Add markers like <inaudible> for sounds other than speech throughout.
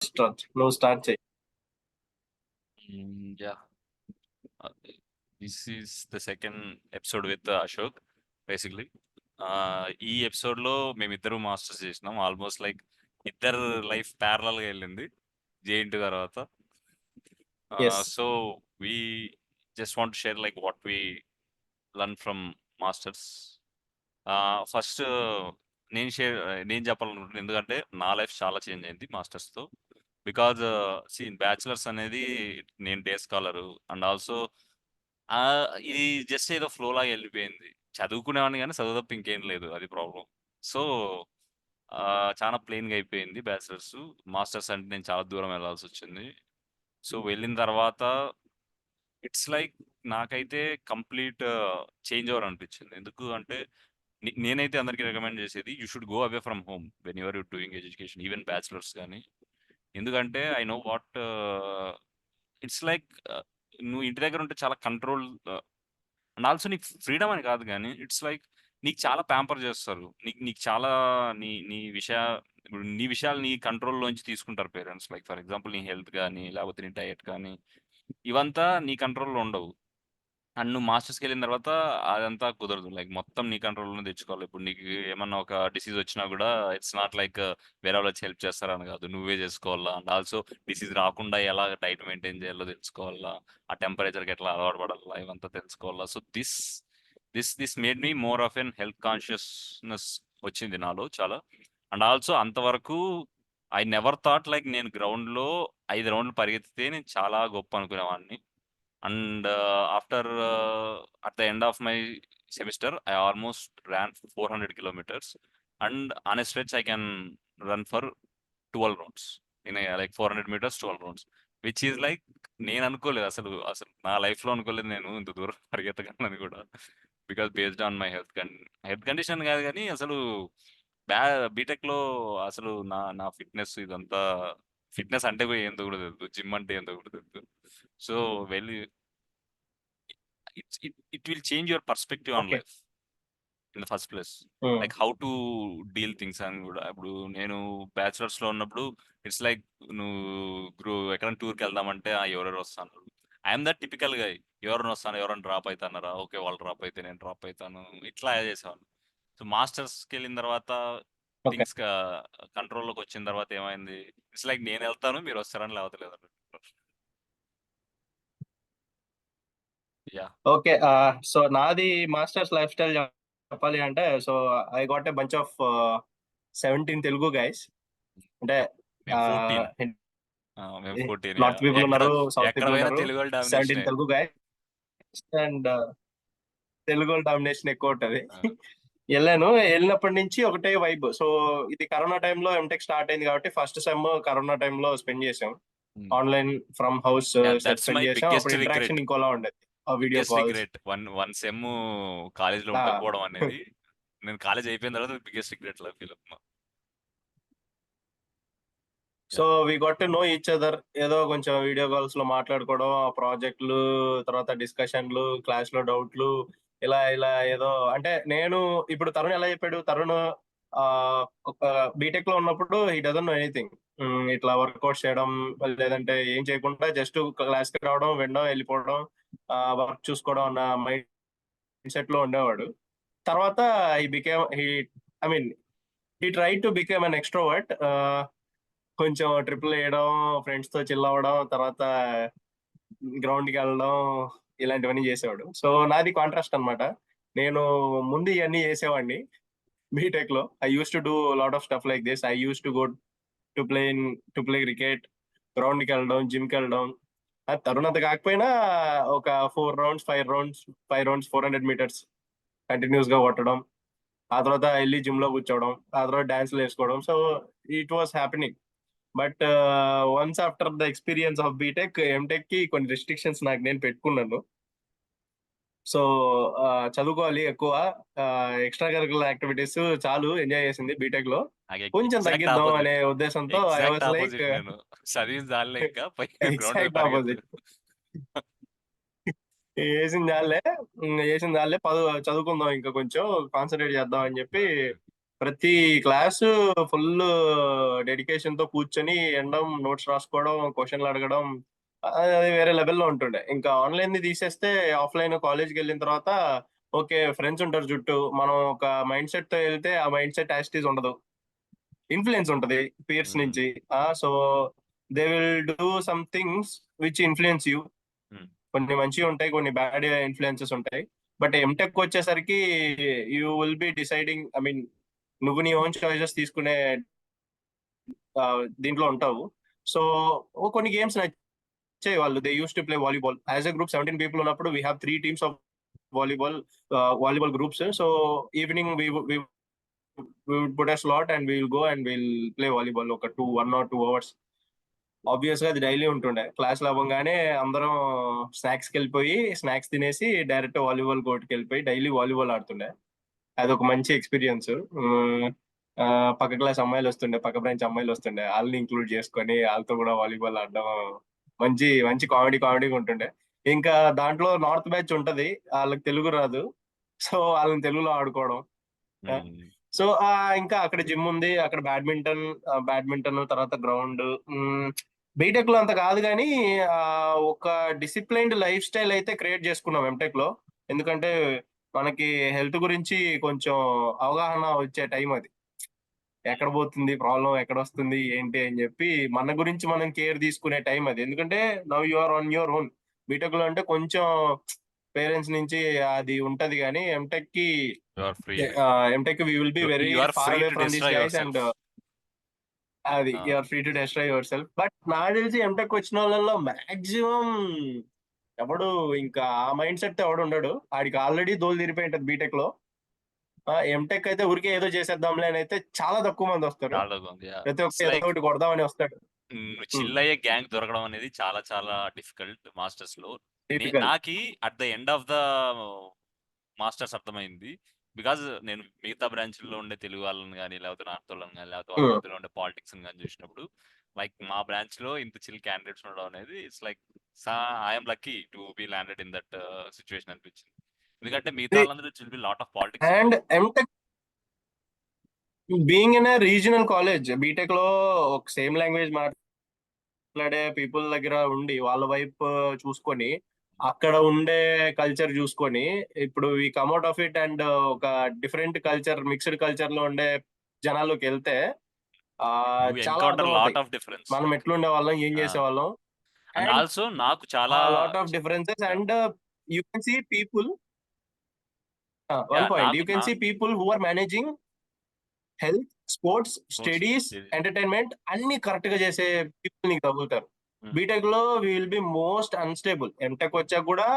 Start నువ్వు start చేయి Mm, yeah. Uh, this is the second episode with uh, Ashok, basically. Uh, ఈ ఎపిసోడ్లో మేమిద్దరు మాస్టర్స్ చేసినాం ఆల్మోస్ట్ లైక్ ఇద్దరు లైఫ్ ప్యారలల్గా వెళ్ళింది జేఎన్టీ తర్వాత Yes. So we just want share like what we learn from masters first నేను share నేను చెప్పాలనుకుంటున్నాను ఎందుకంటే నా లైఫ్ చాలా చేంజ్ అయింది మాస్టర్స్తో బికాజ్ సీన్ బ్యాచులర్స్ అనేది నేను డే స్కాలర్. అండ్ ఆల్సో ఇది జస్ట్ ఏదో ఫ్లో లాగా వెళ్ళిపోయింది. చదువుకునేవాడిని కానీ చదువు తప్ప ఇంకేం లేదు అది ప్రాబ్లం సో చాలా ప్లెయిన్గా అయిపోయింది బ్యాచులర్స్. మాస్టర్స్ అంటే నేను చాలా దూరం వెళ్ళాల్సి వచ్చింది. సో వెళ్ళిన తర్వాత ఇట్స్ లైక్ నాకైతే కంప్లీట్ చేంజ్ ఓవర్ అనిపించింది. ఎందుకు అంటే నేనైతే అందరికీ రికమెండ్ చేసేది you should go away from home when your you doing education even bachelors కానీ. ఎందుకంటే I know what it's like నువ్వు ఇంటి దగ్గర ఉంటే చాలా కంట్రోల్ అండ్ ఆల్సో నీకు ఫ్రీడమ్ అని కాదు కానీ ఇట్స్ లైక్ నీకు చాలా ప్యాంపర్ చేస్తారు. నీకు నీకు చాలా నీ నీ విషయ ఇప్పుడు నీ విషయాలు నీ కంట్రోల్లోంచి తీసుకుంటారు పేరెంట్స్. లైక్ ఫర్ ఎగ్జాంపుల్ నీ హెల్త్ కానీ లేకపోతే నీ డయట్ కానీ ఇవంతా నీ కంట్రోల్లో ఉండవు. అండ్ నువ్వు మాస్టర్స్కి వెళ్ళిన తర్వాత అదంతా కుదరదు. లైక్ మొత్తం నీ కంట్రోల్లోనే తెచ్చుకోవాలి. ఇప్పుడు నీకు ఏమన్నా ఒక డిసీజ్ వచ్చినా కూడా ఇట్స్ నాట్ లైక్ వేరే వాళ్ళు వచ్చి హెల్ప్ చేస్తారని కాదు. నువ్వే చేసుకోవాలా? అండ్ ఆల్సో డిసీజ్ రాకుండా ఎలా డైట్ మెయింటైన్ చేయాలో తెలుసుకోవాలా? ఆ టెంపరేచర్కి ఎట్లా అలవాటు పడాలా? ఇవంతా తెలుసుకోవాలా? So this this this made me more of an health consciousness వచ్చింది నాలో చాలా. అండ్ ఆల్సో అంతవరకు ఐ నెవర్ థాట్ లైక్ నేను గ్రౌండ్లో ఐదు రౌండ్లు పరిగెత్తితే నేను చాలా గొప్ప అనుకునేవాడిని. And after at the end of my semester I almost ran four hundred kilometres. And on a stretch I can run for twelve rounds. In like four hundred metres twelve rounds. Which is like నేను అనుకోలేదు అసలు అసలు నా లైఫ్లో అనుకోలేదు నేను ఇంత దూరం <laughs> పరిగెత్తగలను కూడా. Because based on my health health condition కాదు కానీ అసలు బ్యా బీటెక్లో అసలు నా నా ఫిట్నెస్ ఇదంతా ఫిట్నెస్ అంటే ఏందో కూడా తెలుసు. జిమ్ అంటే ఏందో కూడా తెలుసు. సో వెళ్ళి it's it it will change your perspective on. Life. In the first place. Hmm. Like how to deal things అని కూడా. ఇప్పుడు నేను బ్యాచులర్స్లో ఉన్నప్పుడు ఇట్స్ లైక్ నువ్వు గ్రూ ఎక్కడైనా టూర్కి వెళ్దామంటే ఆ ఎవరెవరు వస్తాను ఐఎమ్ దట్ టిపికల్గా ఎవరైనా వస్తాను? ఎవరైనా డ్రాప్ అవుతానరా ఓకే వాళ్ళు డ్రాప్ అయితే నేను డ్రాప్ అవుతాను. ఇట్లా చేసేవాడిని. సో మాస్టర్స్కి వెళ్ళిన తర్వాత థింగ్స్ కంట్రోల్లోకి వచ్చిన తర్వాత ఏమైంది? ఇట్స్ లైక్ నేను వెళ్తాను మీరు వస్తారని లేకపోతే లేదు యా ఓకే. సో నాది మాస్టర్స్ లైఫ్ స్టైల్ చెప్పాలి అంటే so I got a bunch of seventeen Telugu guys. అంటే నార్త్ పీపుల్ ఉన్నారు south people seventeen Telugu guys. And Telugu domination ఎక్కువ ఉంటది. వెళ్ళాను. వెళ్ళినప్పటి నుంచి ఒకటే వైబ్ సో ఇది కరోనా టైంలో ఎంటెక్ స్టార్ట్ అయింది కాబట్టి ఫస్ట్ సెమ్ కరోనా టైంలో స్పెండ్ చేసాం ఆన్లైన్ ఫ్రమ్ హౌస్ స్పెండ్ చేసాం అప్పుడు ఇంటరాక్షన్. ఇంకోలా ఉండేది. వీడియో వన్ వన్ సెమ్ కాలేజ్లో. ఉండకపోవడం అనేది. <laughs> నేను కాలేజ్ అయిపోయిన తర్వాత biggest regret law feel so we got know each other ఏదో కొంచెం వీడియో కాల్స్లో మాట్లాడుకోవడం ఆ ప్రాజెక్టులు తర్వాత డిస్కషన్లు క్లాస్లో డౌట్లు ఇలా ఇలా ఏదో అంటే నేను ఇప్పుడు తరుణ్ ఎలా చెప్పాడు? తరుణ్ బీటెక్లో ఉన్నప్పుడు హీ డజన్ నో ఎనీథింగ్ ఇట్లా వర్కౌట్ చేయడం లేదంటే ఏం చేయకుండా జస్ట్ క్లాస్కి రావడం వినడం వెళ్ళిపోవడం వర్క్ చూసుకోవడం అన్న మైండ్ సెట్లో ఉండేవాడు. తర్వాత ఈ became he I mean he try to became an extrovert కొంచెం ట్రిపుల్ వేయడం ఫ్రెండ్స్తో చిల్ అవ్వడం తర్వాత గ్రౌండ్కి వెళ్ళడం ఇలాంటివన్నీ చేసేవాడు. సో నాది కాంట్రాస్ట్ అన్నమాట. నేను ముందు ఇవన్నీ చేసేవాడిని బీటెక్లో. I use to do lot of stuff like this I use to go to play in to play cricket గ్రౌండ్కి వెళ్ళడం జిమ్కి వెళ్ళడం. అది తరుణత కాకపోయినా ఒక four rounds five rounds five rounds four hundred metres కంటిన్యూస్గా కొట్టడం. ఆ తర్వాత వెళ్ళి జిమ్లో కూర్చోవడం. ఆ తర్వాత డాన్స్లు వేసుకోవడం. So it was happening but once after the experience of BTech ఎంటెక్కి కొన్ని రెస్ట్రిక్షన్స్ నాకు నేను పెట్టుకున్నాను. సో చదువుకోవాలి ఎక్కువ. ఎక్స్ట్రా కరికులర్ యాక్టివిటీస్ చాలు ఎంజాయ్ చేసింది బీటెక్లో కొంచెం తగ్గిద్దాం. అనే ఉద్దేశంతో I Exact was like opposite నేను. చదివిన దానిలో ఇంకా పై <laughs> ground ఎగ్జాక్ట్ మీద ఆపోజిట్. వేసిన జాలే వేసిన జాలే పదు చదువుకుందాం ఇంకా కొంచెం కాన్సన్ట్రేట్ చేద్దాం అని చెప్పి ప్రతి క్లాసు ఫుల్ డెడికేషన్తో కూర్చొని ఎండడం నోట్స్ రాసుకోవడం క్వశ్చన్లు అడగడం అది వేరే లెవెల్లో ఉంటుండే. ఇంకా ఆన్లైన్ని తీసేస్తే ఆఫ్లైన్ కాలేజ్కి వెళ్ళిన తర్వాత ఓకే ఫ్రెండ్స్ ఉంటారు చుట్టూ మనం ఒక మైండ్ సెట్తో వెళ్తే ఆ మైండ్ సెట్ యాస్టీస్ ఉండదు. ఇన్ఫ్లుయెన్స్ ఉంటది Hmm. నుంచి. So they will do some things which influence you. కొన్ని మంచివి ఉంటాయి కొన్ని బ్యాడ్ ఇన్ఫ్లుయెన్సెస్ ఉంటాయి. బట్ ఎంటెక్ వచ్చేసరికి you will be deciding I mean నువ్వు నీ ఓన్ చాయిసెస్ తీసుకునే దీంట్లో ఉంటావు. సో కొన్ని గేమ్స్ నచ్చాయి వాళ్ళు. They use to play volleyball as a group seventeen people ఉన్నప్పుడు we have three teams of volleyball volleyball groups so evening we put a slot and will go and will play volleyball ఒక two one or two hours ఆబ్వియస్గా అది daily ఉంటుండే. క్లాస్లో అవ్వగానే అందరం స్నాక్స్కి వెళ్ళిపోయి snacks తినేసి డైరెక్ట్ వాలీబాల్ కోర్ట్కి వెళ్ళిపోయి డైలీ వాలీబాల్ ఆడుతుండే. అది ఒక మంచి ఎక్స్పీరియన్స్. పక్క క్లాస్ అమ్మాయిలు వస్తుండే పక్క బ్రాంచ్ అమ్మాయిలు వస్తుండే. వాళ్ళని ఇంక్లూడ్ చేసుకొని వాళ్ళతో కూడా వాలీబాల్ ఆడడం మంచి మంచి కామెడీ కామెడీగా ఉంటుండే. ఇంకా దాంట్లో నార్త్ బ్యాచ్ ఉంటది వాళ్ళకి తెలుగు రాదు. సో వాళ్ళని తెలుగులో ఆడుకోవడం. సో ఇంకా అక్కడ జిమ్ ఉంది అక్కడ బ్యాడ్మింటన్ బ్యాడ్మింటన్ తర్వాత గ్రౌండ్ బీటెక్లో అంత కాదు కానీ ఒక డిసిప్లైన్డ్ లైఫ్ స్టైల్ అయితే క్రియేట్ చేసుకున్నాం ఎంటెక్లో. ఎందుకంటే మనకి హెల్త్ గురించి కొంచెం అవగాహన వచ్చే టైం అది ఎక్కడ పోతుంది ప్రాబ్లం ఎక్కడ వస్తుంది ఏంటి అని చెప్పి మన గురించి మనం కేర్ తీసుకునే టైం అది ఎందుకంటే now you are on your own బీటెక్లో అంటే కొంచెం పేరెంట్స్ నుంచి అది ఉంటది కానీ ఎంటెక్కి. MTech we will be very far away from this guys. And అది. You're free to destroy yourself but నాకు తెలిసి ఎంటెక్ వచ్చిన వాళ్ళలో మాక్సిమం ఎవడు ఇంకా ఆ మైండ్ సెట్ ఎవడు ఉండడు. ఆడికి ఆల్రెడీ దోలు తీరిపోయి ఉంటది బీటెక్లో. ఎంటెక్ అయితే ఊరికే ఏదో చేసేద్దాంలే అని అయితే చాలా తక్కువ మంది వస్తారు. ప్రతి ఒక్క It's ఏదో like- ఒకటి కొడదామని వస్తాడు. చిల్ అయ్యే గ్యాంగ్ దొరకడం అనేది చాలా చాలా డిఫికల్ట్ మాస్టర్స్లో. నాకి at the end of the masters అర్థమైంది. బికాజ్ నేను మిగతా బ్రాంచ్లో ఉండే తెలుగు వాళ్ళని కానీ లేకపోతే నార్త్ వాళ్ళని కానీ లేకపోతే ఉండే పాలిటిక్స్ కానీ చూసినప్పుడు లైక్ మా బ్రాంచ్లో ఇంత చిల్ క్యాండిడేట్స్ ఉండడం అనేది it's like I'm lucky to be landed in that situation అనిపించింది. ఎందుకంటే మిగతా See, వాళ్ళందరూ will be lot of politics. And MTech being in regional college బీటెక్లో ఒక సేమ్ లాంగ్వేజ్ మాట్లాడే పీపుల్ దగ్గర ఉండి వాళ్ళ వైపు చూసుకొని అక్కడ ఉండే కల్చర్ చూసుకొని ఇప్పుడు ఈ come out of it and ఒక డిఫరెంట్ కల్చర్ మిక్స్డ్ కల్చర్లో ఉండే జనాల్లోకి వెళ్తే మనం ఎట్లుండే వాళ్ళం ఏం. చేసే వాళ్ళం అండ్ ఆల్సో నాకు చాలా lot of differences and you can see people one point you can see people who are managing health sports studies. Entertainment అన్ని కరెక్ట్గా చేసే పీపుల్ నీకు తగులుతారు. బీటెక్లో will be most unstable MTech వచ్చాక కూడా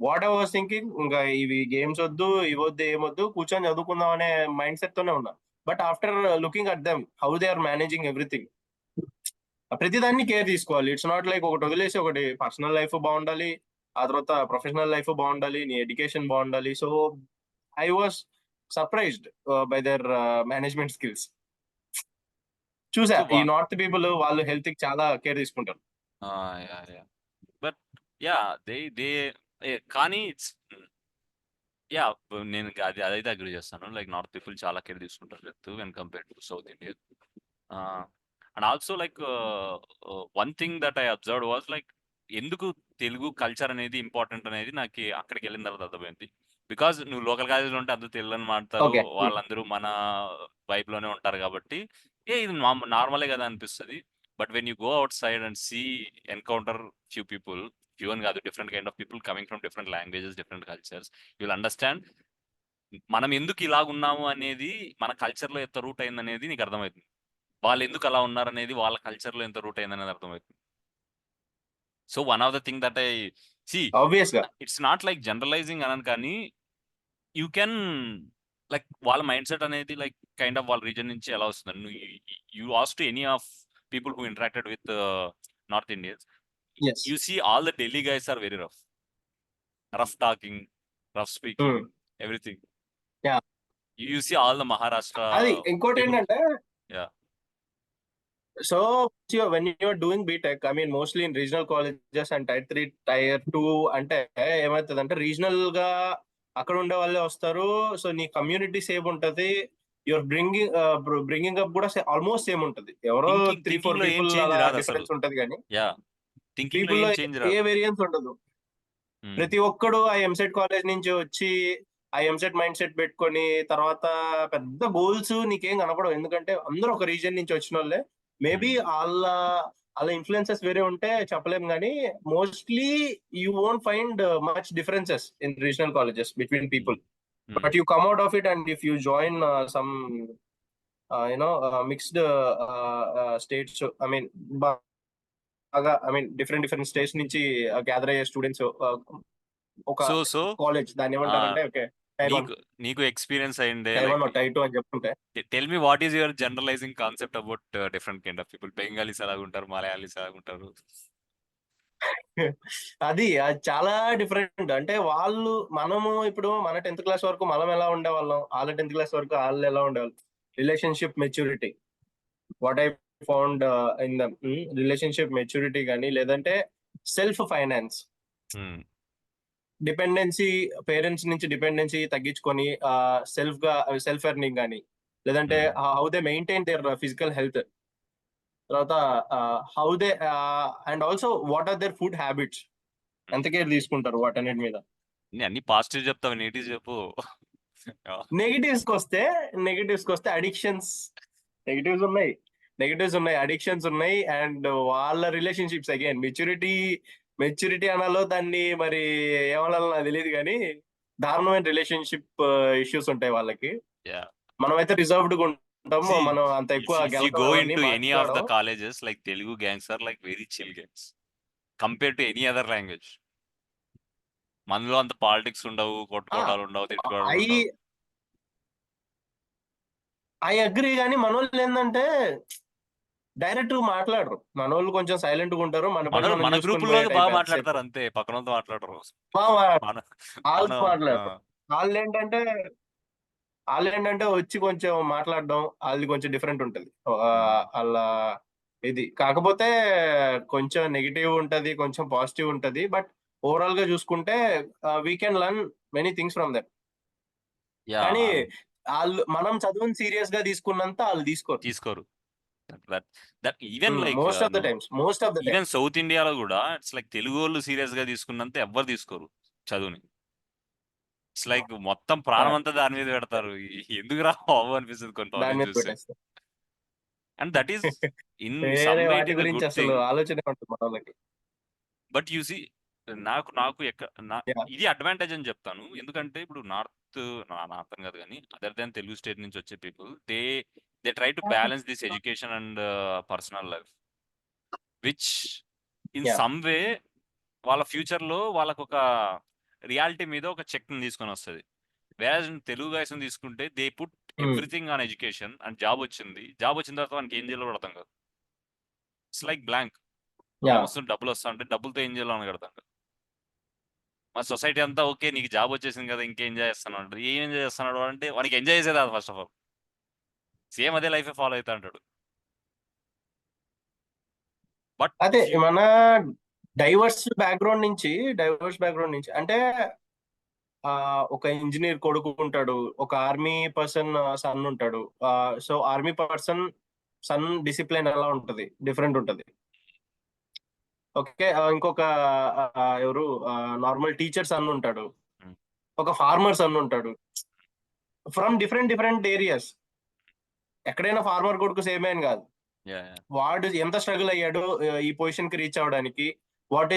వాట్ ఐ వాస్ థింకింగ్ ఇంకా ఇవి గేమ్స్ వద్దు ఇవద్దు ఏమొద్దు కూర్చొని చదువుకుందాం అనే మైండ్ సెట్ తోనే ఉన్నా. But after looking at them how they are managing everything. ప్రతిదాన్ని కేర్ తీసుకోవాలి. ఇట్స్ నాట్ లైక్ ఒకటి వదిలేసి ఒకటి పర్సనల్ లైఫ్ బాగుండాలి ఆ తర్వాత ప్రొఫెషనల్ లైఫ్ బాగుండాలి నీ ఎడ్యుకేషన్ బాగుండాలి. So I was surprised by their management skills చూసా ఈ నార్త్ పీపుల్ వాళ్ళు హెల్త్కి చాలా కేర్ తీసుకుంటారు. బట్ యా దే దే కానీ ఇట్స్ యా నేను అది అదైతే అగ్రి చేస్తాను. లైక్ నార్త్ పీపుల్ చాలా కేర్ తీసుకుంటారు health when compare to south India and also like one thing that I observe was like ఎందుకు తెలుగు కల్చర్ అనేది ఇంపార్టెంట్ అనేది నాకు అక్కడికి వెళ్ళిన తర్వాత అర్థమైంది. బికాజ్ నువ్వు లోకల్ కాలేజ్ ఉంటే అందరూ తెలుగు మాట్లాడతారు. Hmm. వాళ్ళందరూ మన వైబ్లోనే ఉంటారు కాబట్టి. ఏ ఇది నార్మలే కదా అనిపిస్తుంది. But when you go outside and see encounter few people few అని కాదు different kind of people coming from different languages different cultures you will understand మనం ఎందుకు ఇలాగ ఉన్నాము అనేది మన కల్చర్లో ఎంత రూట్ అయింది అనేది నీకు అర్థమవుతుంది. వాళ్ళు ఎందుకు అలా ఉన్నారు అనేది వాళ్ళ కల్చర్లో ఎంత రూట్ అయింది అనేది అర్థమవుతుంది. So one of the thing that I see ఆబ్వియస్గా ఇట్స్ నాట్ లైక్ జనరలైజింగ్ అనను కానీ యూ కెన్ లైక్ వాళ్ళ మైండ్ సెట్ అనేది లైక్ కైండ్ ఆఫ్ వాళ్ళ రీజన్ నుంచి ఎలా వస్తుంది? You ask to any of people who interacted with north Indians yes you see all the Delhi guys are very rough. Rough talking, rough speaking, everything. Yeah. You, you see all the Maharashtra. అది ఇంకోటి ఏంటంటే Yeah. So when you're doing BTech I mean mostly in regional colleges and tier three tier two అంటే ఏమవుతుంది అంటే రీజనల్గా అక్కడ ఉండే వాళ్ళే వస్తారు సో నీ కమ్యూనిటీ సేఫ్ ఉంటది యువర్ బ్రింగింగ్ బ్రింగింగ్ అప్ కూడా ఆల్మోస్ట్ సేమ్ ఉంటది ఎవరో త్రీ ఫోర్ పీపుల్ ఉంటది కానీ థింకింగ్లో ఏం చేంజ్ ఏ రాదు వేరియన్స్ ఉండదు. ప్రతి ఒక్కడు ఆ ఎంసెట్ కాలేజ్ నుంచి వచ్చి ఆ ఎంసెట్ మైండ్ సెట్ పెట్టుకొని తర్వాత పెద్ద గోల్స్ నీకేం కనపడవు. ఎందుకంటే అందరూ ఒక రీజన్ నుంచి వచ్చిన వాళ్ళే మేబీ వాళ్ళ వాళ్ళ ఇన్ఫ్లుయెన్సెస్ వేరే ఉంటే చెప్పలేం కానీ mostly you won't find much differences in regional colleges between people Hmm. but you come out of it and if you join uh, some uh, you know బాగా I mean different different states నుంచి gather అయ్యే students ఒక so so college దాన్ని ఏమంటారంటే okay tier one. నీకు నీకు experience అయిందే tell me what is your generalising concept about different kind of people Bengalis ఎలాగుంటారు Malayalis ఎలాగుంటారు అది అది చాలా డిఫరెంట్ అంటే వాళ్ళు మనము ఇప్పుడు మన టెన్త్ క్లాస్ వరకు మనం ఎలా ఉండేవాళ్ళం? వాళ్ళ టెన్త్ క్లాస్ వరకు వాళ్ళు ఎలా ఉండేవాళ్ళు? Relationship maturity what I found in the relationship maturity కానీ లేదంటే self finance Hmm. Dependency parents నుంచి డిపెండెన్సీ తగ్గించుకొని సెల్ఫ్గా సెల్ఫ్ ఎర్నింగ్ కానీ లేదంటే how they maintain their physical health తర్వాత how they and also what are their food habits. ఎంత care తీసుకుంటారు వాటన్నిటి మీద. అన్ని పాజిటివ్ చెప్తావు నెగిటివ్ చెప్పు. నెగిటివ్స్కి వస్తే నెగిటివ్స్కి వస్తే అడిక్షన్స్ నెగిటివ్స్ ఉన్నాయి. నెగిటివ్స్ ఉన్నాయి అడిక్షన్స్ ఉన్నాయి అండ్ వాళ్ళ రిలేషన్షిప్స్ అగైన్ మెచ్యూరిటీ మెచ్యూరిటీ అనాలో దాన్ని మరి ఏమనాలో నాకు తెలియదు కానీ దారుణమైన రిలేషన్షిప్ ఇష్యూస్ ఉంటాయి వాళ్ళకి. మనమైతే రిజర్వ్డ్గా See, మనం అంత ఎక్కువ అవన్నీ into any of the మాట్లాడం. colleges like telugu gangs are like very chill gangs compared to any other language మనలో అంత పాలిటిక్స్ ఉండవు కొట్టుకోవడాలు ఉండవు తిట్టుకోవడాలు ఐ అగ్రి కానీ మన వాళ్ళు ఏంటంటే డైరెక్ట్ మాట్లాడరు. మన వాళ్ళు కొంచెం సైలెంట్గా ఉంటారు. మన మన గ్రూప్లో బాగా మాట్లాడతారు అంతే. పక్కన మాట్లాడరు. వాళ్ళు మాట్లాడరు. వాళ్ళు ఏంటంటే వాళ్ళు ఏంటంటే వచ్చి కొంచెం మాట్లాడడం వాళ్ళది కొంచెం డిఫరెంట్ ఉంటది. వాళ్ళ ఇది. కాకపోతే కొంచెం నెగిటివ్ ఉంటది కొంచెం పాజిటివ్ ఉంటది. బట్ ఓవరాల్గా చూసుకుంటే we can learn many things from yeah, కానీ వాళ్ళు మనం చదువుని సీరియస్గా తీసుకున్నంత వాళ్ళు తీసుకోరు. తీసుకోరు. That that even like most of the times most of the even south ఇండియాలో కూడా ఇట్స్ లైక్ తెలుగు వాళ్ళు సీరియస్గా తీసుకున్నంత ఎవ్వరు తీసుకోరు చదువుని. ఇట్స్ లైక్ మొత్తం ప్రాణం అంతా దాని మీద పెడతారు. ఎందుకు రా బాబు అనిపిస్తుంది కొంత చూస్తే. అండ్ దట్ ఈస్ ఇన్ గురించి అసలు ఆలోచన బట్ యు సి నాకు నాకు ఎక్క నా- Yeah. ఇది అడ్వాంటేజ్ అని చెప్తాను. ఎందుకంటే ఇప్పుడు నార్త్ నార్త్ కాదు కానీ అదర్ దాన్ తెలుగు స్టేట్ నుంచి వచ్చే people they they try to balance this education and personal life. Which in. Some way వాళ్ళ ఫ్యూచర్లో వాళ్ళకు ఒక రియాలిటీ మీద ఒక చెక్ తీసుకొని వస్తుంది. వేరే తెలుగు గైస్ తీసుకుంటే they put. Everything on education and job వచ్చింది. జాబ్ వచ్చిన తర్వాత మనకి ఏం చేయాలో అర్థం కాదు. It's like blank. డబ్బులు వస్తా అంటే డబ్బులతో ఏం చేయాలో అని కడతాం మా సొసైటీ అంతా ఓకే నీకు జాబ్ వచ్చేసింది కదా ఇంకేం ఎంజాయ్ చేస్తాను ఏం ఎంజాయ్ చేస్తున్నాడు అంటే వానికి ఎంజాయ్ చేసేది అది ఫస్ట్ ఆఫ్ ఆల్. సేమ్ అదే లైఫ్ ఫాలో అవుతా అంటాడు. బట్ అదే మన డైవర్స్ బ్యాక్గ్రౌండ్ నుంచి డైవర్స్ బ్యాక్గ్రౌండ్ నుంచి అంటే ఒక ఇంజనీర్ కొడుకు ఉంటాడు ఒక ఆర్మీ పర్సన్ సన్ ఉంటాడు. So army person son discipline ఎలా ఉంటది డిఫరెంట్ ఉంటది. ఓకే ఇంకొక ఎవరు నార్మల్ టీచర్ సన్ ఉంటాడు. ఒక ఫార్మర్ సన్ ఉంటాడు. ఫ్రమ్ డిఫరెంట్ డిఫరెంట్ ఏరియాస్ ఎక్కడైనా ఫార్మర్ కొడుకు సేమే అని కాదు. వాడు ఎంత స్ట్రగుల్ అయ్యాడు ఈ పొజిషన్కి రీచ్ అవడానికి what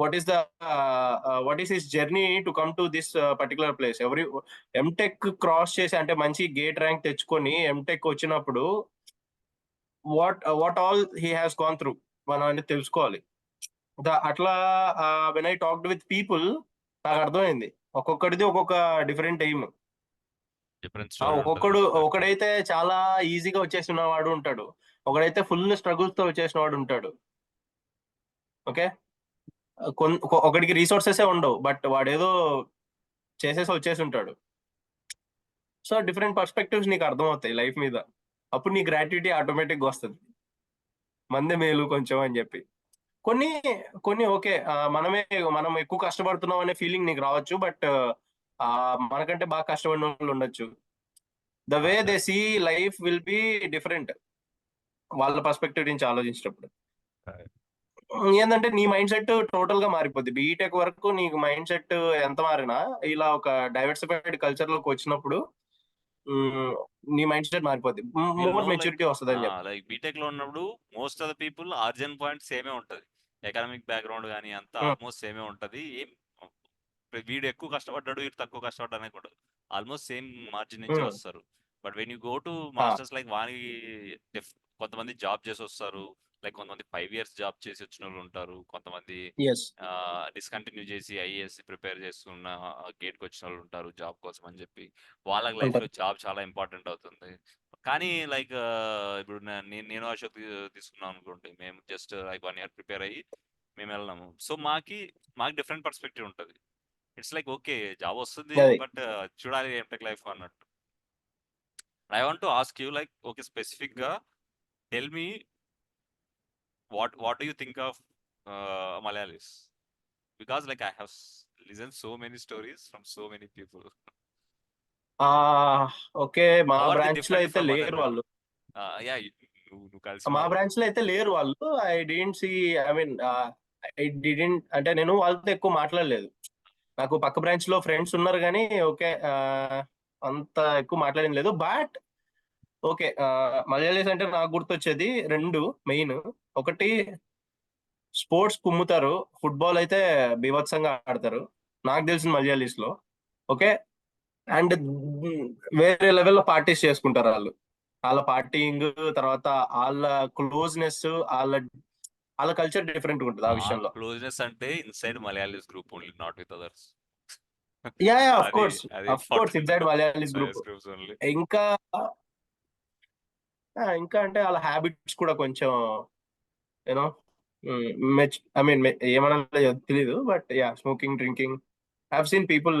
what is the what is his journey to come to this particular place ఎవరి ఎంటెక్ క్రాస్ చేసి అంటే మంచి గేట్ ర్యాంక్ తెచ్చుకొని ఎంటెక్ వచ్చినప్పుడు what what all he has gone through మనం అంటే తెలుసుకోవాలి. ద- అట్లా when I talked with people నాకు అర్థమైంది. ఒక్కొక్కడిది ఒక్కొక్క డిఫరెంట్ ఎయిమ్. డిఫరెన్స్ ఒక్కొక్కడు ఒకడైతే చాలా ఈజీగా వచ్చేసిన వాడు ఉంటాడు. ఒకడైతే ఫుల్ స్ట్రగుల్స్తో వచ్చేసిన వాడు ఉంటాడు. ఓకే? ఒకడికి రీసోర్సెస్ ఉండవు బట్ వాడేదో చేసేసి వచ్చేసి ఉంటాడు. సో డిఫరెంట్ పర్స్పెక్టివ్స్ నీకు అర్థమవుతాయి లైఫ్ మీద. అప్పుడు నీ గ్రాట్యుటీ ఆటోమేటిక్గా వస్తుంది. మందే మేలు కొంచెం అని చెప్పి. కొన్ని కొన్ని ఓకే మనమే మనం ఎక్కువ కష్టపడుతున్నాం అనే ఫీలింగ్ నీకు రావచ్చు బట్ మనకంటే బాగా కష్టపడిన వాళ్ళు ఉండొచ్చు the way. They see life will be different వాళ్ళ పర్స్పెక్టివ్ నుంచి ఆలోచించినప్పుడు. ఏంటంటే నీ మైండ్ సెట్ టోటల్గా మారిపోద్ది బీటెక్ వరకు నీకు మైండ్ సెట్ ఎంత మారినా ఇలా ఒక డైవర్సిఫైడ్ కల్చర్లోకి వచ్చినప్పుడు నీ మైండ్ సెట్ మారిపోద్ది. మోర్ మెచ్యూరిటీ వస్తుంది అని లైక్ బీటెక్లో ఉన్నప్పుడు most of the people origin point సేమే ఉంటది. ఎకనామిక్ బ్యాక్గ్రౌండ్ కానీ అంతా. ఆల్మోస్ట్ సేమే ఉంటది. ఏం వీడు ఎక్కువ కష్టపడ్డాడు వీడు తక్కువ కష్టపడ్డాడు అనేది కూడా ఆల్మోస్ట్ సేమ్ మార్జిన్ నుంచి Hmm. వస్తారు. But when you go to masters like వాని కొంతమంది జాబ్ చేసి వస్తారు. లైక్ కొంతమంది ఫైవ్ ఇయర్స్ జాబ్ చేసి వచ్చిన వాళ్ళు ఉంటారు. కొంతమంది డిస్కంటిన్యూ చేసి ఐఏఎస్ ప్రిపేర్ చేస్తున్న గేట్కి వచ్చిన వాళ్ళు ఉంటారు జాబ్ కోసం అని చెప్పి. వాళ్ళకి లైఫ్లో. జాబ్ చాలా ఇంపార్టెంట్ అవుతుంది. కానీ లైక్ ఇప్పుడు నేను నేను అశోక్ తీసుకున్నాం అనుకోండి. మేము just like one year prepare అయ్యి మేము వెళ్ళాము. సో మాకి మాకు డిఫరెంట్ పర్స్పెక్టివ్ ఉంటుంది. ఇట్స్ లైక్ ఓకే జాబ్ వస్తుంది. బట్ చూడాలి ఎంటెక్ లైఫ్ అన్నట్టు. I want to ask you like okay స్పెసిఫిక్గా tell me what what you think of Malayalis because like I have listened so many stories from so many people. <laughs> Okay మా are they బ్రాంచ్లో different అయితే లేరు వాళ్ళు. Uh, కలిసి మా బ్రాంచ్లో అయితే లేరు వాళ్ళు. I didn't see I mean I didn't అంటే నేను వాళ్ళతో ఎక్కువ మాట్లాడలేదు. నాకు పక్క బ్రాంచ్లో ఫ్రెండ్స్ ఉన్నారు కానీ ఓకే అంత ఎక్కువ మాట్లాడింది లేదు బట్ ఓకే మలయాళీస్ అంటే నాకు గుర్తొచ్చేది రెండు మెయిన్. ఒకటి స్పోర్ట్స్ కుమ్ముతారు ఫుట్బాల్ అయితే బీభత్సంగా ఆడతారు. నాకు తెలిసిన మలయాళీస్లో ఓకే అండ్ వేరే లెవెల్లో పార్టీస్ చేసుకుంటారు వాళ్ళు. వాళ్ళ పార్టీయింగ్ తర్వాత వాళ్ళ క్లోజ్నెస్ వాళ్ళ వాళ్ళ కల్చర్ డిఫరెంట్ ఉంటుంది ఆ విషయంలో. క్లోజ్నెస్ అంటే inside Malayalis group only not with others. Yeah yeah <laughs> of course of course. Inside Malayalis group. ఇంకా ఇంకా అంటే వాళ్ళ హ్యాబిట్స్ కూడా కొంచెం యూనో మెచ్ ఐ మీన్ ఏమన్నా తెలీదు but yeah smoking drinking have seen people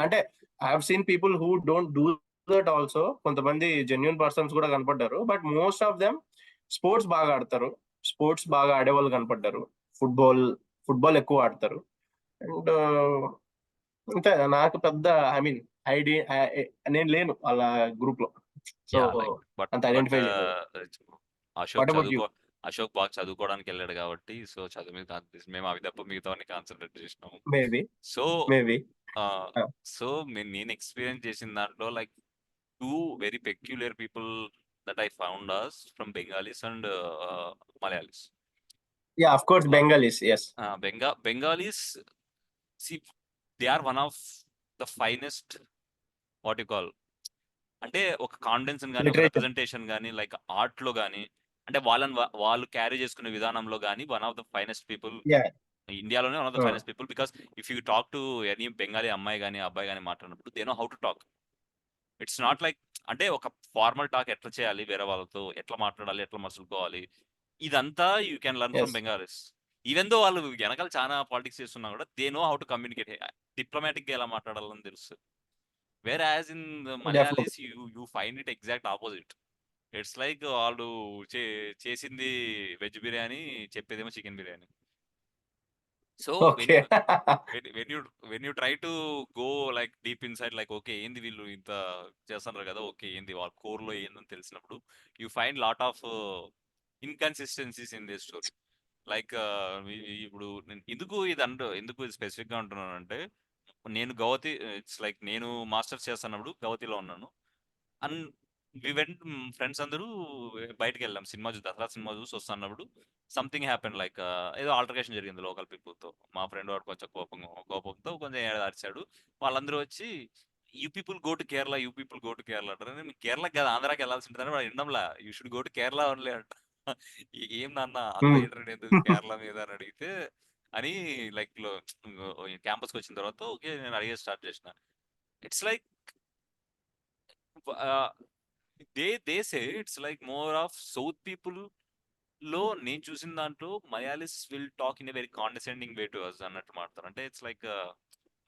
అంటే have seen people who don't do that also కొంతమంది జెన్యున్ పర్సన్స్ కూడా కనపడ్డారు but most of them sports బాగా ఆడతారు. స్పోర్ట్స్ బాగా ఆడే వాళ్ళు కనపడ్డారు. ఫుట్బాల్ ఫుట్బాల్ ఎక్కువ ఆడతారు. అండ్ uh, అంతే నాకు పెద్ద ఐ మీన్ ఐడి నేను లేను వాళ్ళ గ్రూప్లో. సో అంత. అశోక్? చదువుకో అశోక్ బాగా చదువుకోవడానికి వెళ్ళాడు కాబట్టి సో చదువు మీద మేము అవి తప్ప మిగతా కాన్సన్ట్రేట్ చేసినాము మేబీ సో మేబీ. సో నేను ఎక్స్పీరియన్స్ చేసిన దాంట్లో like two very peculiar people that I found as from Bengalis and Malayalis yeah of course Bengalis yes బెంగా Bengalis see they are one of the finest what you call అంటే ఒక confidence కానీ. Representation కానీ like ఆర్ట్లో కానీ అంటే వాళ్ళని వాళ్ళు carry చేసుకునే విధానంలో కానీ one of the finest people. ఇండియాలోనే one of the. Finest people because if you talk to any Bengali అమ్మాయి కానీ అబ్బాయి కానీ మాట్లాడినప్పుడు they know how to talk it's not like అంటే ఒక ఫార్మల్ టాక్ ఎట్లా చేయాలి వేరే వాళ్ళతో ఎట్లా మాట్లాడాలి ఎట్లా మసులుకోవాలి ఇదంతా you can learn from. Bengalis even though వాళ్ళు వెనకాల చాలా పాలిటిక్స్ చేస్తున్నా కూడా they know how to communicate డిప్లొమాటిక్గా ఎలా మాట్లాడాలని తెలుసు whereas in Malayalis you you find it exact opposite it's like వాళ్ళు చేసింది veg biryani చెప్పేదేమో chicken biryani. So when you when you try to go like deep inside like okay ఏంది వీళ్ళు ఇంత చేస్తున్నారు కదా ఓకే ఏంది వాళ్ళ కోర్లో ఏందని తెలిసినప్పుడు you find lot of inconsistencies in this story like ఇప్పుడు ఎందుకు ఇది అంట ఎందుకు ఇది స్పెసిఫిక్గా అంటున్నాను అంటే నేను గౌహతి ఇట్స్ లైక్ నేను మాస్టర్స్ చేస్తున్నప్పుడు గౌహతిలో ఉన్నాను. అండ్ వి వెంట్ ఫ్రెండ్స్ అందరూ బయటకు వెళ్ళాం సినిమా చూసి దసరా సినిమా చూసి వస్తున్నప్పుడు సంథింగ్ హ్యాపెన్ లైక్ ఏదో ఆల్టర్కేషన్ జరిగింది లోకల్ పీపుల్తో. మా ఫ్రెండ్ వాడు కొంచెం కోపం కోపంతో కొంచెం అరిచాడు వాళ్ళందరూ వచ్చి you people go to Kerala you people go to Kerala అంటారు. నేను కేరళకి కదా ఆంధ్రాకి వెళ్ళాల్సి ఉంటుంది వాడు వినడంలా you should go to Kerala only అంట. ఏం నాన్న అంత. ఇంటర్నెట్ కేరళ మీద అని అడిగితే అని లైక్ క్యాంపస్కి వచ్చిన తర్వాత ఓకే నేను అడిగే స్టార్ట్ చేసిన. It's like they they say it's like more of south పీపుల్లో నేను చూసిన దాంట్లో Malayalis will talk in a very condescending way to us అన్నట్టు మాట్లాడతారు. అంటే ఇట్స్ లైక్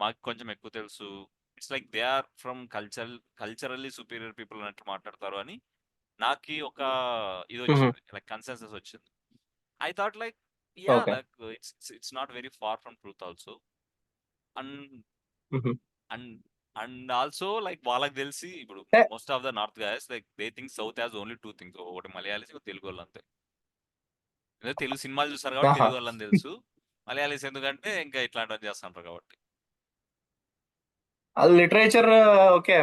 మాకు కొంచెం ఎక్కువ తెలుసు. It's like they are from culture culturally superior people అన్నట్టు మాట్లాడతారు అని నాకు ఒక ఇది వచ్చింది. లైక్ కన్సెన్సస్ వచ్చింది. I thought like yeah Okay. Like it's it's not very far from truth also and Mhm. And and also like వాళ్ళకి తెలిసి ఇప్పుడు. Most of the north guys like they think south has only two things ఒకటి మలయాళీస్ ఇంకో తెలుగు వాళ్ళు అంతే ఏదో తెలుగు సినిమాలు చూస్తారు కాబట్టి ఆహా. తెలుగు వాళ్ళని తెలుసు మలయాళీస్ ఎందుకంటే ఇంకా ఇట్లాంటివి చేస్తుంటారు కాబట్టి లిటరేచర్ ఓకే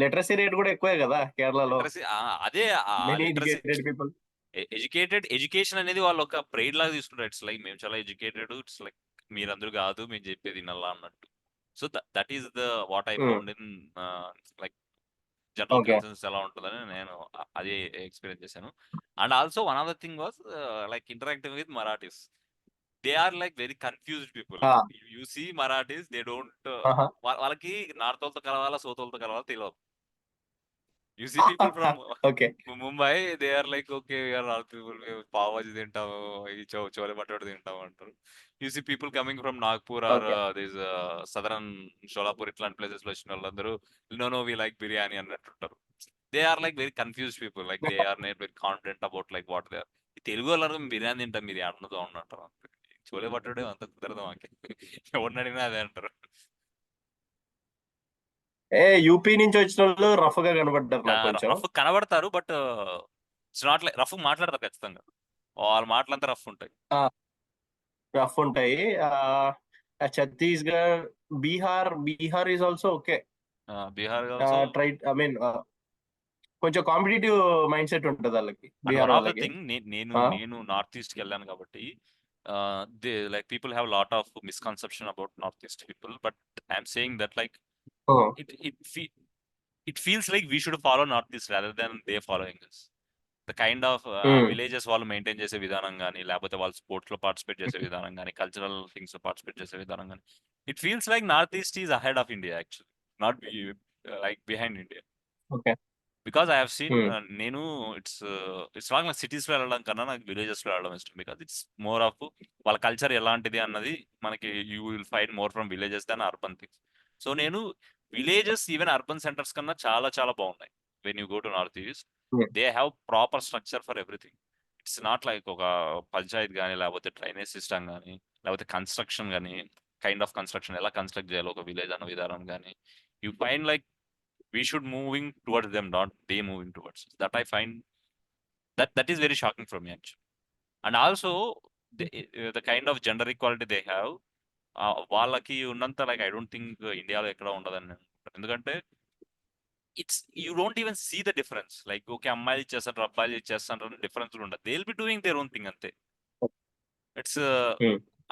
లిటరసీ రేట్ కూడా ఎక్కువే కదా కేరళలో ఆ, అదే ఎడ్యుకేటెడ్ పీపుల్ ఎడ్యుకేటెడ్ ఎడ్యుకేషన్ అనేది వాళ్ళు ఒక ప్రైడ్ లాగా తీసుకుంటారు ఇట్స్ లైక్ మేము చాలా ఎడ్యుకేటెడ్ ఇట్స్ లైక్ మీరందరూ కాదు మేము చెప్పేది వినాలా అన్నట్టు so that is the what I. Found in like general. Consensus ఎలా ఉంటుందని నేను అది ఎక్స్పీరియన్స్ చేశాను and also one of the thing was like interacting with Marathis they are like very confused people. You see Marathis they don't. వాళ్ళకి north వాళ్ళతో కలవాలా south వాళ్ళతో కలవాలా తెలియదు you see people from okay Mumbai they are like okay are north people pav bhaji తింటాము ఈ చో చోలే బట్టోడు తింటాము అంటారు. You see people coming from Nagpur are. This southern Solapur ఇట్లాంటి ప్లేసెస్లో వచ్చిన వాళ్ళందరూ no no we like biryani అన్నట్టుంటారు they are like very confuse people like they are not very confident about like what they are Telugu వాళ్ళు బిర్యానీ తింటాం మీరు అన్నదో ఉన్నట్టు చోలే బట్టోడే అంత కుదరదు మాకి. ఎవరిని అడిగినా అదే అంటారు. ఏ యూపీ నుంచి వచ్చిన వాళ్ళు రఫ్గా కనబడ్డారు నాకు కొంచెం. రఫ్ కనబడతారు but it's not like rough మాట్లాడతారు ఖచ్చితంగా. వాళ్ళ మాటలంతా రఫ్ ఉంటాయి. రఫ్ ఉంటాయి. Chhattisgarh Bihar Bihar is also okay Bihar try I mean కొంచెం కాంపిటేటివ్ మైండ్ సెట్ ఉంటుంది వాళ్ళకి బీహార్ వాళ్ళకి. నేను? నేను నార్త్ ఈస్ట్కి వెళ్ళాను కాబట్టి they like people have lot of misconception about north east people but I'm saying that like it it fe- it feels like we should follow northeast rather than they following us the kind of uh, Hmm. villages వాళ్ళు maintain చేసే విధానం కానీ లేకపోతే వాళ్ళు sports <laughs> లో participate చేసే విధానం కానీ కల్చరల్ థింగ్స్లో పార్టిసిపేట్ చేసే విధానం కానీ it feels like north east is ahead of India actually not like behind India Okay. Because I have seen Hmm. నేను ఇట్స్ ఇట్స్ నాట్ నాకు సిటీస్లో వెళ్ళడం కన్నా నాకు విలేజెస్లో వెళ్ళడం ఇష్టం బికాస్ ఇట్స్ మోర్ ఆఫ్ వాళ్ళ కల్చర్ ఎలాంటిది అన్నది మనకి you will find more from villages than urban things so నేను విలేజెస్ ఈవెన్ అర్బన్ సెంటర్స్ కన్నా చాలా చాలా బాగున్నాయి. When you go to north east Yeah. They have proper structure for everything it's not like ఒక పంచాయత్ కానీ లేకపోతే డ్రైనేజ్ సిస్టమ్ కానీ లేకపోతే కన్స్ట్రక్షన్ కానీ కైండ్ ఆఫ్ కన్స్ట్రక్షన్ ఎలా కన్స్ట్రక్ట్ చేయాలి ఒక విలేజ్ అన్న విధానం కానీ you find like we should moving towards them not they moving towards that I find that that is very shocking from me actual and also the kind of gender equality they have వాళ్ళకి ఉన్నంత like I don't think ఇండియాలో ఎక్కడ ఉండదని అనుకుంటాను. ఎందుకంటే it's you don't even see the difference. Like okay అమ్మాయిలు ఇచ్చేస్తారు అబ్బాయిలు ఇచ్చేస్తారు డిఫరెన్స్ ఉండదు they will be doing their own thing అంతే. It's.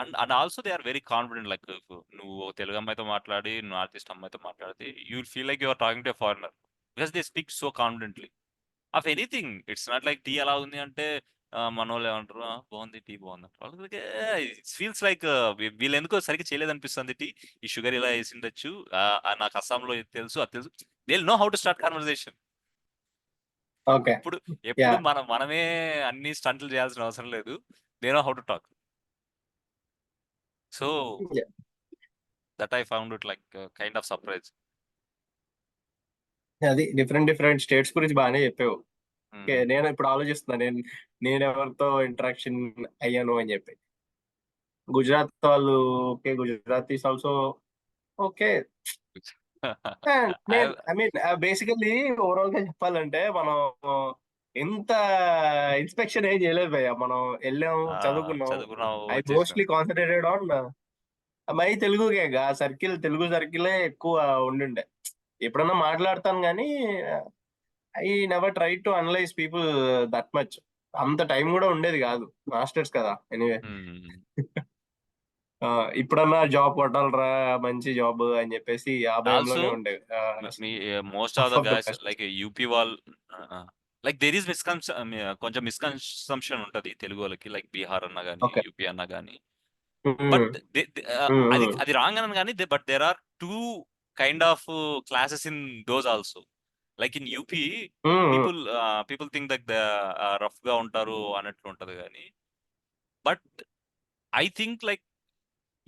And and also they are very confident. Like నువ్వు తెలుగు అమ్మాయితో మాట్లాడి నువ్వు ఆర్టిస్ట్ అమ్మాయితో మాట్లాడితే you feel like your talking to foreigner. Because they speak so confidently. Of anything it's not like tea ఎలా ఉంది అంటే ఆ, మన వాళ్ళు ఏమంటారు "ఆ, బాగుంది టీ బాగుంది అంటారు వాళ్ళకి ఫీల్స్ లైక్ వీళ్ళు ఎందుకో సరిగ్గా చేయలేదు అనిపిస్తుంది టీ. ఈ షుగర్ ఇలా వేసి ఉండొచ్చు ఆ, ఆ, నాకు అస్సాంలో ఇది తెలుసు అది తెలుసు. They know how to start conversation. Okay. ఎప్పుడు మనం మనమే అన్ని స్టంట్లు చేయాల్సిన అవసరం లేదు. They know how to talk. So. That I found it like kind of surprise. అది డిఫరెంట్ డిఫరెంట్ స్టేట్స్ గురించి బాగానే చెప్పావు. నేను ఇప్పుడు ఆలోచిస్తున్నా నేను నేను ఎవరితో ఇంటరాక్షన్ అయ్యాను అని చెప్పి. గుజరాత్ వాళ్ళు okay Gujaratis also okay. I mean basically ఓవరాల్గా చెప్పాలంటే మనం ఎంత ఇన్స్పెక్షన్ ఏం చేయలేదు భయ్య. మనం వెళ్ళాం చదువుకున్నాం. I. Mostly concentrated on my తెలుగుకే circle Telugu సర్కిలే ఎక్కువ ఉండుండే. ఎప్పుడన్నా మాట్లాడతాను కానీ I never try to analyse people that much అంత టైం కూడా ఉండేది కాదు మాస్టర్స్ కదా ఎనీవే. ఇప్పుడన్నా జాబ్ కొట్టాలరా మంచి జాబ్ అని చెప్పేసి ఆ భయంలోనే Also, ఉండే మీ most of the guys. Like UP వాళ్ళు లైక్ దేర్ ఈస్ మిస్కన్స్ కొంచెం మిస్కన్సంప్షన్ ఉంటది తెలుగు వాళ్ళకి లైక్ బీహార్ అన్నా కానీ. యూపీ అన్నా కానీ బట్ అది. అది రాంగ్ అని కానీ but there are two kind of classes in those also like in UP. People people think that రఫ్గా ఉంటారు అన్నట్లు ఉంటది కానీ but I think like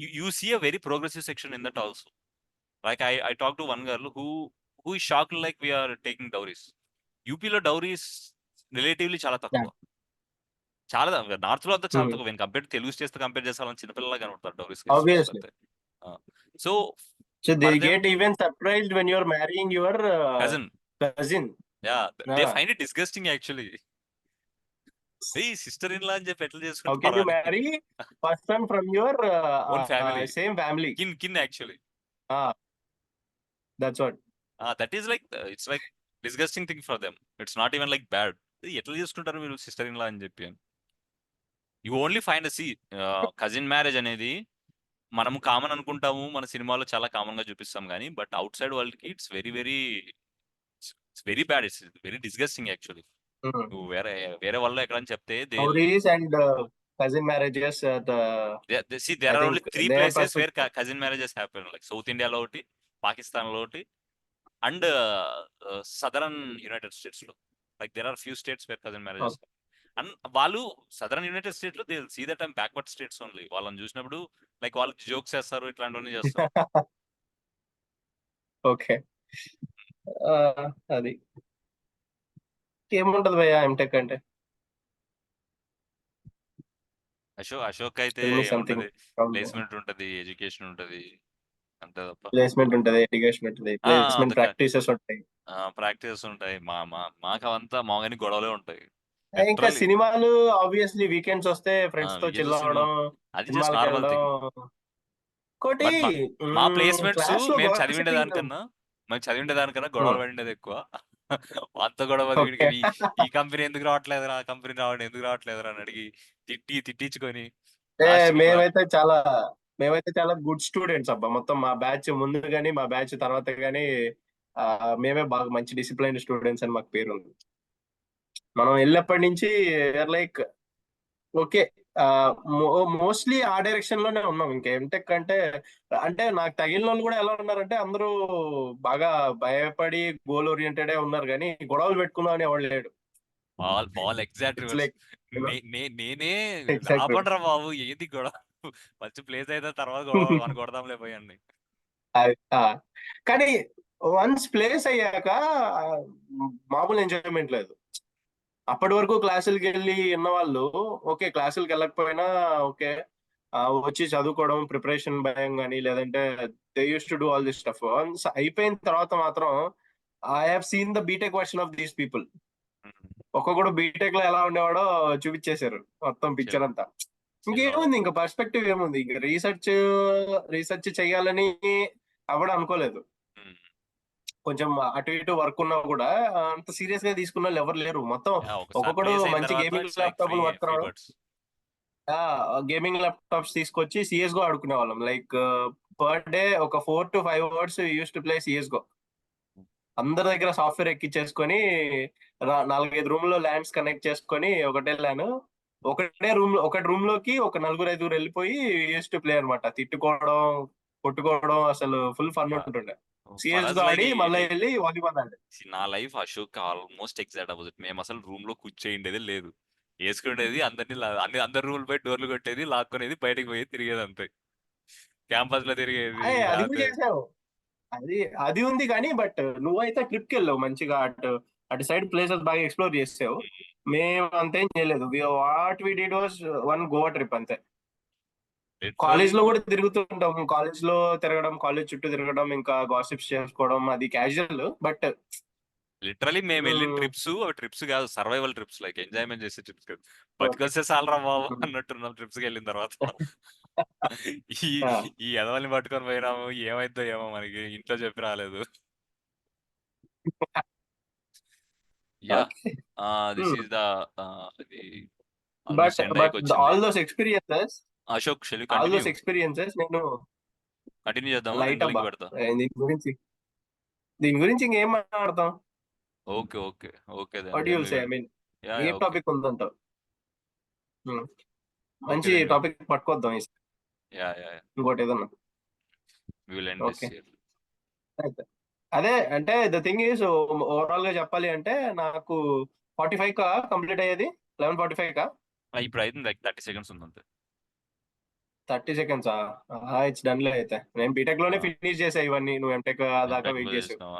you see a very progressive section in that also. Like I I talk to one girl who who ఈ shock like we're taking dowries. యూపీలో dowries relatively చాలా తక్కువ. చాలా నార్త్లో అంతా చాలా. తక్కువ. కంపేర్ తెలుగు స్టేట్స్తో కంపేర్ చేస్తామని చిన్నపిల్లలా కనబడతారు dowries Obviously. So So they For them- get even surprised when you're marrying your uh, cousin cousin. Yeah they. Find it disgusting actually ఈ సిస్టర్ ఇన్ లా అని చెప్పి ఎట్లా How can you చేసుకుంటారు your uh, Own uh, family. uh, same family? Kin kin actually That's what. That is like it's like disgusting thing for them it's not even like bad ఎట్లా చేసుకుంటారు మీరు sister in law అని చెప్పి అని you only find see cousin marriage అనేది మనము common అనుకుంటాము మన సినిమాలో చాలా కామన్గా చూపిస్తాం కానీ but out side వరల్డ్కి it's very very it's very bad it's very disgusting actually. నువ్వు వేరే వేరే వాళ్ళు చెప్తే cousin marriages. Uh, the places where perspective- cousin marriages happen like South ఇండియాలో ఒకటి పాకిస్తాన్లో ఒకటి అండ్ సదరన్ యునైటెడ్ స్టేట్స్లో like there are few states where cousin marriages and వాళ్ళు సదరన్ యునైటెడ్ స్టేట్లో they see that I'm backward states only వాళ్ళని చూసినప్పుడు like వాళ్ళు జోక్స్ చేస్తారు ఇట్లాంటివన్నీ చేస్తారు. <laughs> Okay. అది. ఏముంటది భయ్యా ఎంటెక్ అంటే? అశోక్ అశోక్ అయితే something. ప్లేస్మెంట్ ఉంటది ఎడ్యుకేషన్ ఉంటది అంతే తప్ప. ప్లేస్మెంట్ ఉంటది ఎడ్యుకేషన్ ఉంటది ప్లేస్మెంట్. ప్రాక్టీసెస్ ఉంటాయి. ప్రాక్టీస్ ఉంటాయి. మా మా మాకు అవంతా మాగాని గొడవలే ఉంటాయి. ఇంకా. సినిమాలు ఆబ్వియస్లీ వీకెండ్స్ వస్తే ఫ్రెండ్స్తో చిల్ అవడం అది జస్ట్ నార్మల్ థింగ్ ఇంకోటి మా ప్లేస్మెంట్స్ మేము చదివిండే దానికన్నా మేము చదివిండే దానికన్నా గొడవలు పడిండేది ఎక్కువ. అంత గొడవ. వీడికి ఈ- ఈ కంపెనీ ఎందుకు రావట్లేదురా ఆ కంపెనీ రావడం ఎందుకు రావట్లేదురా అని అడిగి తిట్టి తిట్టించుకొని ఏ, last కి మేమైతే చాలా మేమైతే చాలా గుడ్ స్టూడెంట్స్ అబ్బా. మొత్తం మా బ్యాచ్ ముందు గానీ మా బ్యాచ్ తర్వాత గానీ ఆ, మేమే బాగా మంచి డిసిప్లైన్ స్టూడెంట్స్ అని మాకు పేరు ఉంది మనం వెళ్ళినప్పటి నుంచి లైక్ ఓకే మోస్ట్లీ ఆ డైరెక్షన్లోనే ఉన్నాం. ఇంకా ఎంటెక్ అంటే అంటే నాకు తగిలిన వాళ్ళు కూడా ఎలా ఉన్నారంటే అందరూ బాగా భయపడి గోల్ ఓరియంటెడ్ ఉన్నారు కానీ గొడవలు పెట్టుకుందాం అని ఎవడు లేడు. బాల్ బాల్ ఎగ్జాక్ట్ నేనే. రాబడరా బాబు ఏది గొడవ? ఫస్ట్ ప్లేస్ అయితే తర్వాత గొడవ <laughs> కొడదాంలే పోయండి కానీ వన్స్ ప్లేస్ అయ్యాక మామూలు ఎంజాయ్మెంట్ లేదు. అప్పటి వరకు క్లాసులకి వెళ్ళి ఉన్న వాళ్ళు ఓకే క్లాసులకి వెళ్ళకపోయినా ఓకే వచ్చి చదువుకోవడం ప్రిపరేషన్ భయం కానీ లేదంటే they use to do all this stuff. అయిపోయిన తర్వాత మాత్రం I have seen the B Tech version of these people. ఒక్కొక్కడు బీటెక్లో ఎలా ఉండేవాడో చూపించేశారు మొత్తం పిక్చర్ అంతా. ఇంకేముంది ఇంకా పర్స్పెక్టివ్ ఏముంది? ఇంకా రీసెర్చ్ రీసెర్చ్ చేయాలని అవ్వడం అనుకోలేదు. కొంచెం అటు ఇటు వర్క్ ఉన్నా కూడా అంత సీరియస్గా తీసుకున్న వాళ్ళు ఎవరు లేరు. మొత్తం ఒక్కొక్కడు మంచి gaming laptop లు పట్టుకురావడం. గేమింగ్ ల్యాప్టాప్స్ తీసుకొచ్చి సిఎస్ గో ఆడుకునే వాళ్ళం. లైక్ పర్ డే ఒక four to five hours use to play CS GO అందరి దగ్గర సాఫ్ట్వేర్ ఎక్కించేసుకొని నాలుగైదు రూమ్లో ల్యాండ్స్ కనెక్ట్ చేసుకొని ఒకటే ల్యాన్. ఒకటే రూమ్ ఒకటి రూమ్లోకి ఒక నలుగురు ఐదుగురు వెళ్ళిపోయి యూస్ టు ప్లే అనమాట తిట్టుకోవడం కొట్టుకోవడం అసలు ఫుల్ ఫన్ ఉంటుండే. ఆడి మళ్ళీ వెళ్ళి వాలీబాల్ నా life Ashok almost exact opposite మేము అసలు రూమ్లో కూర్చేయండేది లేదు. వేసుకునేది <laughs> అందరినీ అన్ని అందరి రూమ్ బయట డోర్లు కొట్టేది లాక్కునేది బయటకు పోయి తిరిగేది అంతే. క్యాంపస్లో తిరిగేది అది అది ఉంది కానీ బట్ నువ్వైతే ట్రిప్కి వెళ్ళావు మంచిగా అటు అటు సైడ్ ప్లేసెస్ బాగా ఎక్స్ప్లోర్ చేసావు మేము అంతేం చేయలేదు. What we did was one Goa trip అంతే. కాలేజ్లో కూడా తిరుగుతుంటాం కాలేజ్లో తిరగడం కాలేజ్ చుట్టూ తిరగడం ఇంకా గాసిప్స్ చేసుకోవడం అది క్యాజువల్ బట్ లిటరలీ మేము వెళ్ళిన. ట్రిప్స్ ట్రిప్స్ కాదు సర్వైవల్ ట్రిప్స్ లైక్ ఎంజాయ్మెంట్ చేసే ట్రిప్స్ కాదు బతికొస్తే చాలరా బాబు. అన్నట్టున్నాం ట్రిప్స్కి వెళ్ళిన తర్వాత ఈ. ఈ ఎదవల్ని పట్టుకొని పోయినాము ఏమైందో ఏమో మనకి ఇంట్లో చెప్పి రాలేదు yeah this. Is the but all those experiences Ashok shall all continue those experiences నేను కంటిన్యూ చేద్దాం లైట్ లింక్ అబ్బా. పెడతా. దీని గురించి దీని గురించి ఇంకేం మాట్లాడతాం? Okay okay okay what you'll say I mean A topic ఉందంటావు? Hmm. మంచి. టాపిక్ పట్టుకొద్దాం ఈసారి. యా యా ఇంకోటి ఏదన్నా? We will end this Okay. అదే అంటే ద థింగ్ ఈస్ ఓవరాల్గా చెప్పాలి అంటే నాకు ఫార్టీ ఫైవ్ కా కంప్లీట్ అయ్యేది? లెవెన్ ఫార్టీ ఫైవ్ కా ఇప్పుడు అయితే లైక్ థర్టీ సెకండ్స్ ఉంది అంతే థర్టీ సెకండ్స్ ఇట్స్ డన్ లే అయితే నేను బీటెక్లోనే. ఫినిష్ చేసా ఇవన్నీ నువ్వు ఎంటెక్ దాకా వెయిట్ చేసావు?